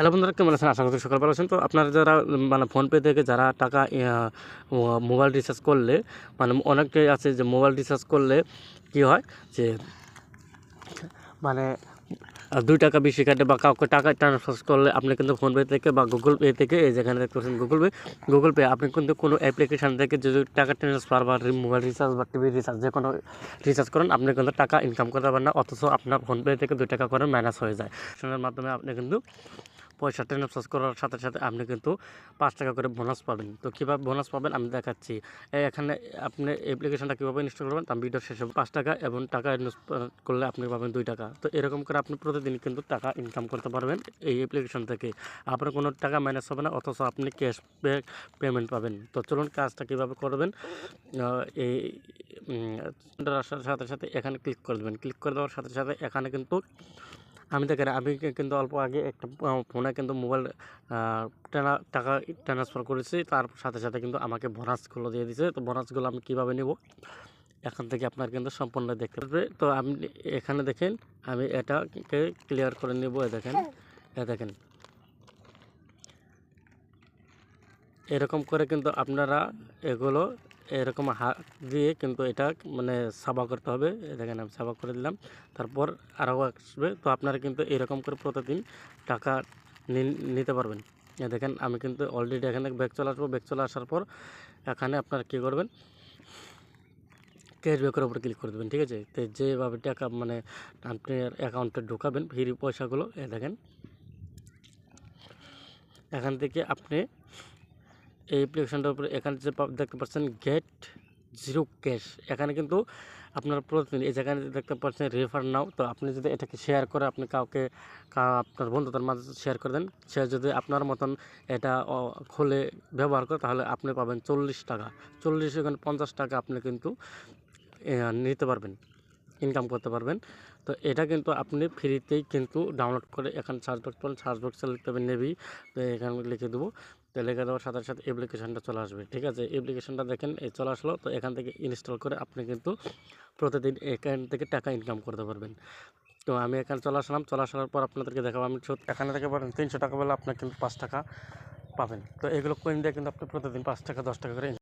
Hello বন্ধুরা, কেমন আছেন? আশা করি সকাল ভালো আছেন। তো আপনারা যারা মানে ফোনপে থেকে যারা টাকা মোবাইল রিচার্জ করলে মানে অনেকটাই আছে যে মোবাইল রিচার্জ করলে কি হয় যে মানে দুই টাকা বেশি কাটে বা কাউকে টাকা ট্রান্সফার করলে আপনি কিন্তু ফোনপে থেকে বা গুগল পে থেকে এই যেখানে দেখতে পাচ্ছেন গুগল পে গুগল পে আপনি কিন্তু কোনো অ্যাপ্লিকেশান থেকে যদি টাকা ট্রান্সফার বা মোবাইল রিচার্জ বা টিভি রিচার্জ যে কোনো রিচার্জ করেন, আপনি কিন্তু টাকা ইনকাম করতে পারেন না, অথচ আপনার ফোনপে থেকে দুই টাকা করে মাইনাস হয়ে যায়। সেটার মাধ্যমে আপনি কিন্তু পয়সা ট্রান্সফার করার সাথে সাথে আপনি কিন্তু পাঁচ টাকা করে বোনাস পাবেন। তো কীভাবে বোনাস পাবেন আমি দেখাচ্ছি। এখানে আপনি অ্যাপ্লিকেশনটা কীভাবে ইনস্টল করবেন, তার ভিডিও শেষে পাঁচ টাকা এবং টাকা ইনভেস্ট করলে আপনি পাবেন দুই টাকা। তো এরকম করে আপনি প্রতিদিন কিন্তু টাকা ইনকাম করতে পারবেন এই অ্যাপ্লিকেশন থেকে। আপনার কোনো টাকা মাইনাস হবে না, অথচ আপনি ক্যাশ পেমেন্ট পাবেন। তো চলুন কাজটা কীভাবে করবেন এই আসার সাথে সাথে এখানে ক্লিক করে দেবেন। ক্লিক করে দেওয়ার সাথে সাথে এখানে কিন্তু আমি দেখেন আমি কিন্তু অল্প আগে একটা ফোনে কিন্তু মোবাইল টানা, টাকা ট্রান্সফার করেছি। তার সাথে সাথে কিন্তু আমাকে বোনাসগুলো দিয়ে দিয়েছে তো বোনাসগুলো আমি কীভাবে নেব? এখান থেকে আপনার কিন্তু সম্পূর্ণ দেখতে পারবে। তো আপনি এখানে দেখেন, আমি এটাকে ক্লিয়ার করে নেব, এ দেখেন এ দেখেন। এরকম করে কিন্তু আপনারা এগুলো এরকম হাত দিয়ে কিন্তু এটা মানে সাবা করতে হবে। দেখেন আমি সাবা করে দিলাম। তারপর আরও আসবে। তো আপনারা কিন্তু এরকম করে প্রতিদিন টাকা নিতে পারবেন। দেখেন, আমি কিন্তু অলরেডি এখানে ব্যাগ চলে আসব। ব্যাগ চলে আসার পর এখানে আপনারা কী করবেন? ক্যাশব্যাকের উপরে ক্লিক করে দেবেন, ঠিক আছে? তো যেভাবে টাকা মানে আপনি অ্যাকাউন্টে ঢোকাবেন ফ্রি পয়সাগুলো এ দেখেন। এখান থেকে আপনি এই অ্যাপ্লিকেশনটার উপরে এখানে যে দেখতে পাচ্ছেন গেট জিরো ক্যাশ এখানে কিন্তু আপনার প্রতিদিন এই যেখানে দেখতে পাচ্ছেন রেফার নাও তো আপনি যদি এটাকে শেয়ার করে আপনি কাউকে আপনার বন্ধুদের মাঝে শেয়ার করে দেন। সে যদি আপনার মতন এটা খুলে, ব্যবহার করে, তাহলে আপনি পাবেন চল্লিশ টাকা। চল্লিশ এখানে পঞ্চাশ টাকা আপনি কিন্তু নিতে পারবেন ইনকাম করতে পারবেন। তো এটা কিন্তু আপনি ফ্রিতেই কিন্তু ডাউনলোড করে এখানে সার্চ বক্স পাবেন। সার্চ বক্সে লিখতে হবে নেবি তো এখানে লিখে দেবো। তো লিখে দেওয়ার সাথে সাথে অ্যাপ্লিকেশানটা চলে আসবে। ঠিক আছে? অ্যাপ্লিকেশানটা দেখেন, এই চলে আসলো। তো এখান থেকে ইনস্টল করে আপনি কিন্তু প্রতিদিন এখান থেকে টাকা ইনকাম করতে পারবেন। তো আমি এখানে চলে আসলাম। চলে আসার পর আপনাদেরকে দেখাবো। আমি এখানে থেকে পারেন তিনশো টাকা বলে আপনার কিন্তু পাঁচ টাকা পাবেন। তো এগুলো কোয়েন দিয়ে কিন্তু আপনি প্রতিদিন পাঁচ টাকা, দশ টাকা করে